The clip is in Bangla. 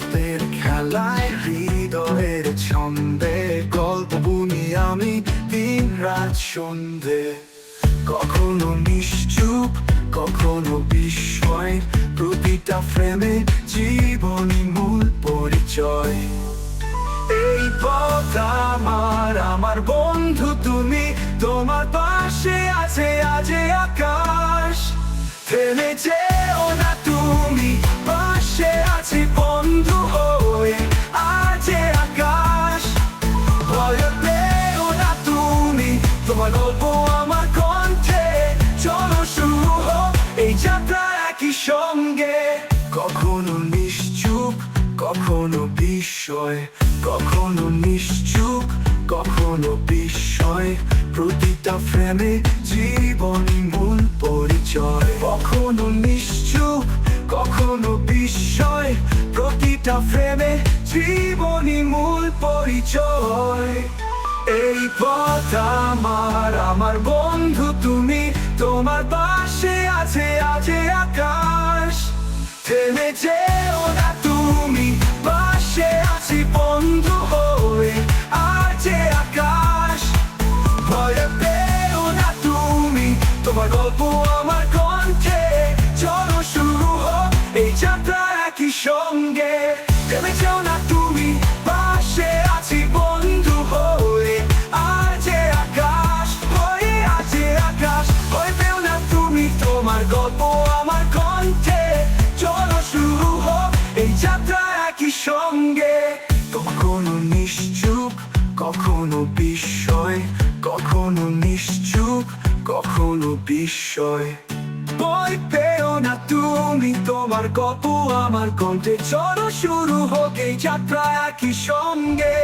শব্দের খেলায় হৃদয়ের ছন্দে গল্প বুনি আমি দিন রাত সন্ধে। কখনো নিশ্চুপ, কখনো বিস্ময়, প্রতিটা ফ্রেমে জীবনী মূল পরিচয়। এই পথ আমার আমার বন্ধু তুমি, তোমার পাশে আছে আজে আকাশ। থেমেছে আমার কণ্ঠে। চলো শুরু হোক কখনো নিশ্চুপ, কখনো বিস্ময়। কখনো নিশ্চুপ, কখনো বিস্ময়। প্রতিটা ফ্রেমে জীবনী মূল পরিচয়। কখনো নিশ্চুপ, কখনো বিস্ময়। প্রতিটা ফ্রেমে জীবনী মূল পরিচয়। এই পথ আমার আমার বন্ধু তুমি, তোমার পাশে আছে আছে আকাশ। থেমে যেও না তুমি, পাশে আছি বন্ধু হয়ে আজ আকাশ। ভয় পেও না তুমি, তোমার গল্প আমার কণ্ঠে, চলো শুরু হোক, এই যাত্রা একই সঙ্গে। থেমে যেও না তুমি কখনো নিশ্চুপ, কখনো বিস্ময়, কখনো নিশ্চুপ, কখনো বিস্ময়। ভয় পেও না তুমি, তোমার গপ আমার কণ্ঠে চলো শুরু হোক এই যাত্রা একই সঙ্গে।